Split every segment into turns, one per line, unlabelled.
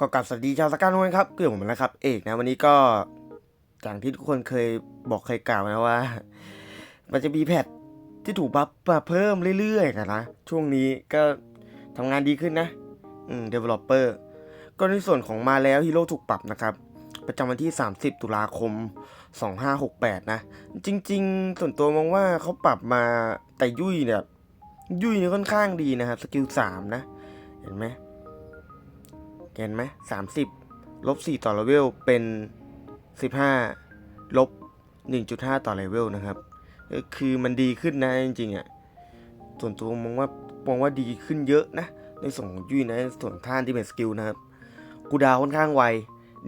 ก็กลับสวัสดีชาวสการทุกคนครับเพื่อนผมนะครับ เอกนะวันนี้ก็อย่างที่ทุกคนเคยบอกเคยกล่าวนะว่า มันจะมีแพทที่ถูกบัฟมาเพิ่มเรื่อยๆกันนะช่วงนี้ก็ทำงานดีขึ้นนะอืม developer ก็ในส่วนของมาแล้วฮีโร่ถูกปรับนะครับ ประจำวันที่ 30 ตุลาคม 2568 นะ จริง ๆ ส่วนตัวมองว่าเขาปรับมาแต่ยุ่ยเนี่ย ยุ่ยเนี่ยค่อนข้างดีนะครับสกิล3นะ เห็นไหม เห็นไหมสามสิบลบสี่ต่อเลเวลเป็นสิบห้าลบหนึ่งจุดห้าต่อเลเวลนะครับเออคือมันดีขึ้นนะจริงๆอะ ส่วนตัวมองว่ามองว่าดีขึ้นเยอะนะ ในส่วนของยุ่ยนะส่วนท่านที่เป็นสกิลนะครับ กูดาวค่อนข้างไว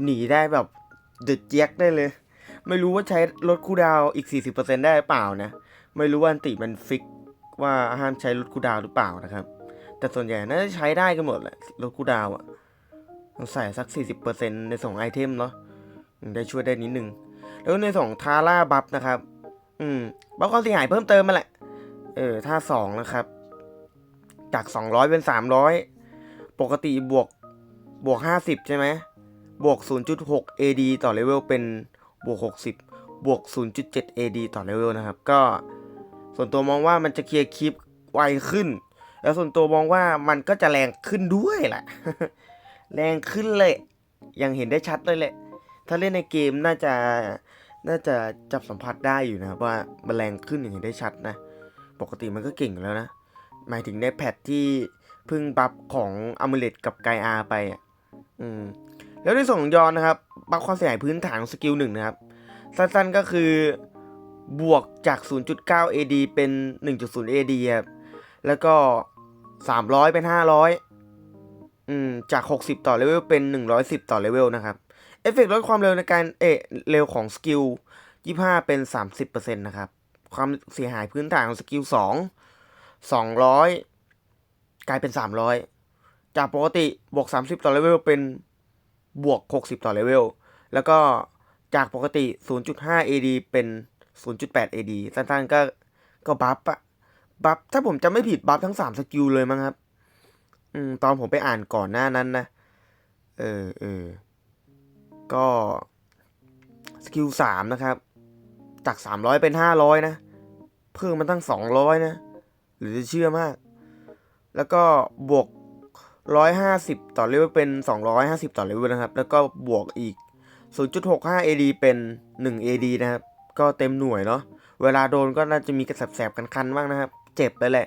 หนีได้แบบเดือดแจ็คได้เลย ไม่รู้ว่าใช้ลดคูดาวน์อีก 40%ได้หรือเปล่านะ ไม่รู้ว่าอันติมันฟิกว่าห้ามใช้ลดคูดาวหรือเปล่านะครับ แต่ส่วนใหญ่น่าจะใช้ได้กันหมดแหละลดคูดาวอะ ต้องใส่สัก 40%ในสองไอเทมเนาะได้ช่วยได้นิดนึง แล้วในสองทาร่าบัฟนะครับ อืมบัฟความเสียหายเพิ่มเติมมาแหละ เออท่าสองนะครับ จาก 200 เป็น 300 ปกติบวกบวก 50 ใช่ไหมบวก 0.6 AD ต่อเลเวลเป็นบวก 60 บวก 0.7 AD ต่อเลเวลนะครับ ก็ส่วนตัวมองว่ามันจะเคลียร์คลิปไวขึ้น แล้วส่วนตัวมองว่ามันก็จะแรงขึ้นด้วยแหละ แรงขึ้นเลยยังเห็นได้ชัดเลยแหละ ถ้าเล่นในเกมน่าจะน่าจะจับสัมผัสได้อยู่นะว่ามันแรงขึ้นอย่างเห็นได้ชัดนะ ปกติมันก็เก่งแล้วนะ หมายถึงในแพทที่พิ่งบัฟของอ m มเลตกับไกอาไปอะอืมแล้วในส่วนของยอนนะครับบัฟความเสียหายพื้นฐานสกิลหนึ่งนะครับ สั้นๆก็คือบวกจาก 0.9 AD เป็น 1.0 AD ครับแล้วก็ 300 เป็น 500 อืมจาก 60 ต่อเลเวลเป็น 110 ต่อเลเวลนะครับ เอฟเฟกต์ลดความเร็วในการเอะเร็วของสกิล 25 เป็น 30%นะครับ ความเสียหายพื้นฐานของสกิล 2 200 กลายเป็น 300 จากปกติบวก 30 ต่อเลเวลเป็นบวก 60 ต่อเลเวล แล้วก็จากปกติ 0.5 AD เป็น 0.8 AD สั้นๆก็ก็บัฟอะบัฟถ้าผมจำไม่ผิดบัฟทั้ง 3 สกิลเลยมั้งครับ อืมตอนผมไปอ่านก่อนหน้านั้นนะ เออเออก็สกิลสามนะครับ จากสามร้อยเป็นห้าร้อยนะ เพิ่มมันตั้งสองร้อยนะ หรือจะเชื่อมาก แล้วก็บวกร้อยห้าสิบต่อเลเวลเป็นสองร้อยห้าสิบต่อเลเวลนะครับ แล้วก็บวกอีกศูนย์จุดหกห้า AD เป็นหนึ่ง AD นะครับ ก็เต็มหน่วยเนาะ เวลาโดนก็น่าจะมีกระแสบๆคันๆบ้างนะครับ เจ็บไปแหละ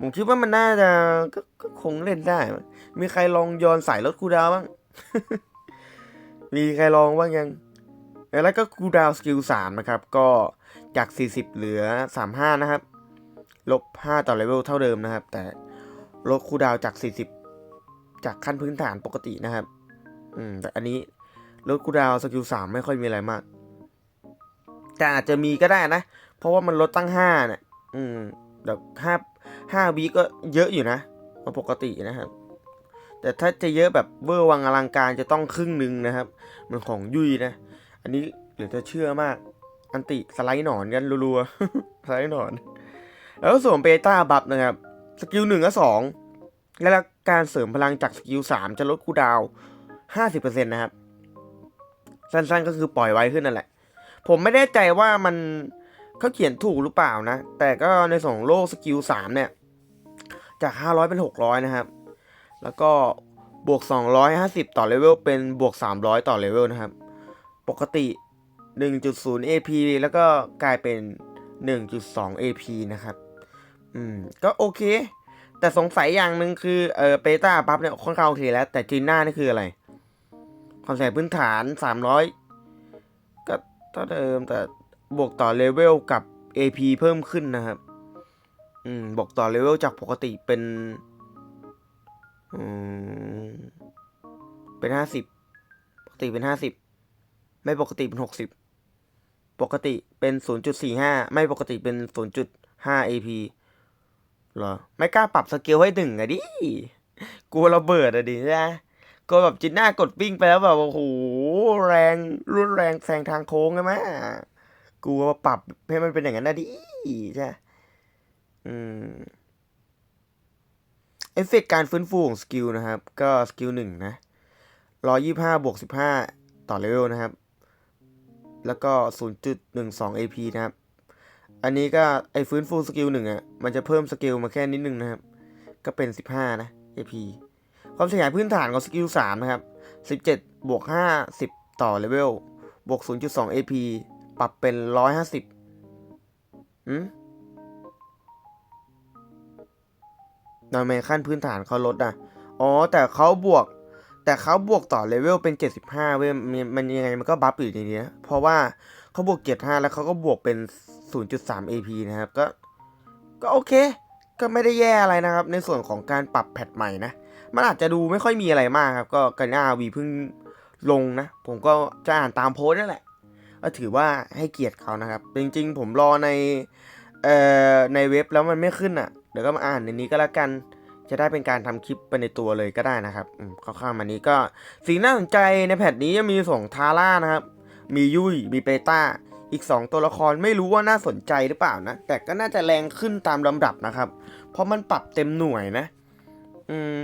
ผมคิดว่ามันน่าจะกก็คงเล่นได้ มีใครลองโยนใส่รถคูดาวบ้าง มีใครลองบ้างยัง แล้วก็คูดาวสกิล3นะครับ ก็จาก 40 เหลือ 35 นะครับ ลบ 5 ต่อเลเวลเท่าเดิมนะครับ แต่ลดคูดาวจาก 40 จากขั้นพื้นฐานปกตินะครับ อืม แต่อันนี้ลดคูดาวสกิล3ไม่ค่อยมีอะไรมาก แต่อาจจะมีก็ได้นะ เพราะว่ามันลดตั้ง5เนี่ย อืม แบบ5 5วิก็เยอะอยู่นะมาปกตินะครับ แต่ถ้าจะเยอะแบบเวอร์วังอลังการจะต้องครึ่งหนึ่งนะครับเหมันของยุยนะ อันนี้เหลือจะเชื่อมาก อันติสไลด์หนอนกันรัวๆสไลด์หนอน แล้วส่วนเบต้าบัฟนะครับสกิลหนึ่งกับสองและการเสริมพลังจากสกิลสามจะลดคูดาวห้าสิบเปอร์เซ็นต์นะครับ สั้นๆก็คือปล่อยไว้ขึ้นนั่นแหละ ผมไม่แน่ใจว่ามัน เขาเขียนถูกหรือเปล่านะ แต่ก็ในส่วนของโลกสกิลสามเนี่ย จากห้าร้อยเป็นหกร้อยนะครับ แล้วก็บวก 250 ต่อเลเวลเป็นบวก 300 ต่อเลเวลนะครับ ปกติ 1.0 AP แล้วก็กลายเป็น 1.2 AP นะครับ อืม ก็โอเค แต่สงสัยอย่างหนึ่งคือเออเปต้าปั๊บเนี่ยค่อนข้างโอเคแล้ว แต่จีน่านี่คืออะไรความเสียหายพื้นฐาน 300 ก็เท่าเดิมแต่ บวกต่อเลเวลกับ AP เพิ่มขึ้นนะครับ อืม บวกต่อเลเวลจากปกติเป็น อืม เป็นห้าสิบ ปกติเป็นห้าสิบ ไม่ปกติเป็นหกสิบ ปกติเป็นศูนย์จุดสี่ห้า ไม่ปกติเป็นศูนย์จุดห้า AP เหรอ ไม่กล้าปรับสเกลให้หนึ่งอะดิ กลัวระเบิดอะดิใช่ไหมกลัวแบบจินหน้ากดปิ้งไปแล้วแบบโอ้โหแรงรุนแรงแซงทางโค้งใช่ไหม กลัวปรับให้มันเป็นอย่างนั้นนะดิใช่อืมเอฟเฟกการฟื้นฟูของสกิลนะครับ ก็สกิลหนึ่งนะร้อยยี่ห้าบวกสิบห้าต่อเลเวลนะครับ แล้วก็ศูนย์จุดหนึ่งสอง AP นะครับ อันนี้ก็ไอฟื้นฟูสกิลหนึ่งอะ มันจะเพิ่มสกิลมาแค่นิดนึงนะครับ ก็เป็นสิบห้านะ AP ความเสียหายพื้นฐานของสกิลสามนะครับสิบเจ็ดบวกห้าสิบต่อเลเวลบวกศูนย์จุดสอง AP ปรับเป็นร้อยห้าสิบอืมทำไมขั้นพื้นฐานเขาลดอะ อ๋อ แต่เขาบวก แต่เขาบวกต่อเลเวลเป็น 75 เว้ยมันมันยังไงมันก็บัฟอยู่ในนี้นะเพราะว่าเขาบวก 75 แล้วเขาก็บวกเป็น 0.3 AP นะครับ ก็ ก็โอเค ก็ไม่ได้แย่อะไรนะครับ ในส่วนของการปรับแพทใหม่นะ มันอาจจะดูไม่ค่อยมีอะไรมากครับ ก็กันหน้าวีเพิ่งลงนะ ผมก็จะอ่านตามโพสต์นั่นแหละ ก็ถือว่าให้เกียรติเขานะครับ จริง ๆ ผมรอในเอ่อในเว็บแล้วมันไม่ขึ้นอะ เดี๋ยวก็มาอ่านในนี้ก็แล้วกัน จะได้เป็นการทำคลิปไปในตัวเลยก็ได้นะครับอืมคร่าวๆมานี้ก็สิ่งน่าสนใจในแพทนี้จะมีส่งทาร่านะครับ มียุยมีเปต้าอีก 2 ตัวละครไม่รู้ว่าน่าสนใจหรือเปล่านะ แต่ก็น่าจะแรงขึ้นตามลำดับนะครับ เพราะมันปรับเต็มหน่วยนะ อืม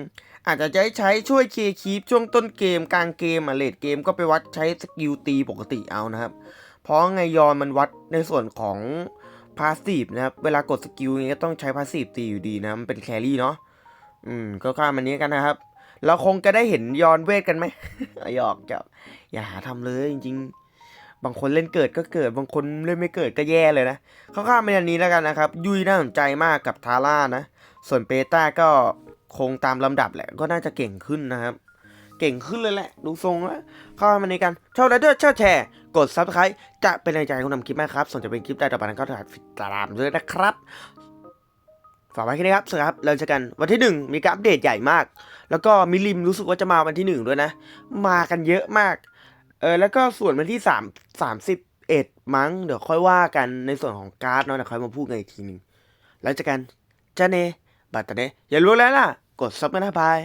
อาจจะใช้ใช้ช่วยเคลียร์คีปช่วงต้นเกมกลางเกมอะเลดเกมก็ไปวัดใช้สกิลตีปกติเอานะครับ เพราะไงยอนมันวัดในส่วนของพาสซีฟนะครับ เวลากดสกิลอย่างเงี้ก็ต้องใช้พาสซีฟตีอยู่ดีนะ มันเป็นแครี่เนาะ อืม ก็ข้ามมันนี้กันนะครับ เราคงจะได้เห็นยอนเวทกันไหมหยอกจะอย่าหาทำเลยจริงๆ บางคนเล่นเกิดก็เกิด บางคนเล่นไม่เกิดก็แย่เลยนะเขาข้ามไปอันนี้แล้วกันนะครับ ยุยน่าสนใจมากกับทาร่านะ ส่วนเปต้าก็ คงตามลำดับแหละก็น่าจะเก่งขึ้นนะครับ เก่งขึ้นเลยแหละ ดูทรงแล้วเข้ามาในกันชอบไลค์ด้วยชอบแชร์ กดซับสไครต์จะเป็นแรงใจคุณทำคลิปมากครับส่วนจะเป็นคลิปใดต่อไปนั้นก็ติดตามด้วยนะครับฝากไว้แค่นี้ครับสวัสดีครับ เราเจอกันวันที่หนึ่งมีการอัปเดตใหญ่มาก แล้วก็มิลิมรู้สึกว่าจะมาวันที่หนึ่งด้วยนะ มากันเยอะมาก เออแล้วก็ส่วนวันที่สามสามสิบเอ็ดมั้ง เดี๋ยวค่อยว่ากันในส่วนของการ์ดเนาะเดี๋ยวค่อยมาพูดกันอีกทีหนึ่งแล้วเจอกันจ้าเน บัตรเนอย่าลืมแล้วล่ะ กดซับกันนะบาย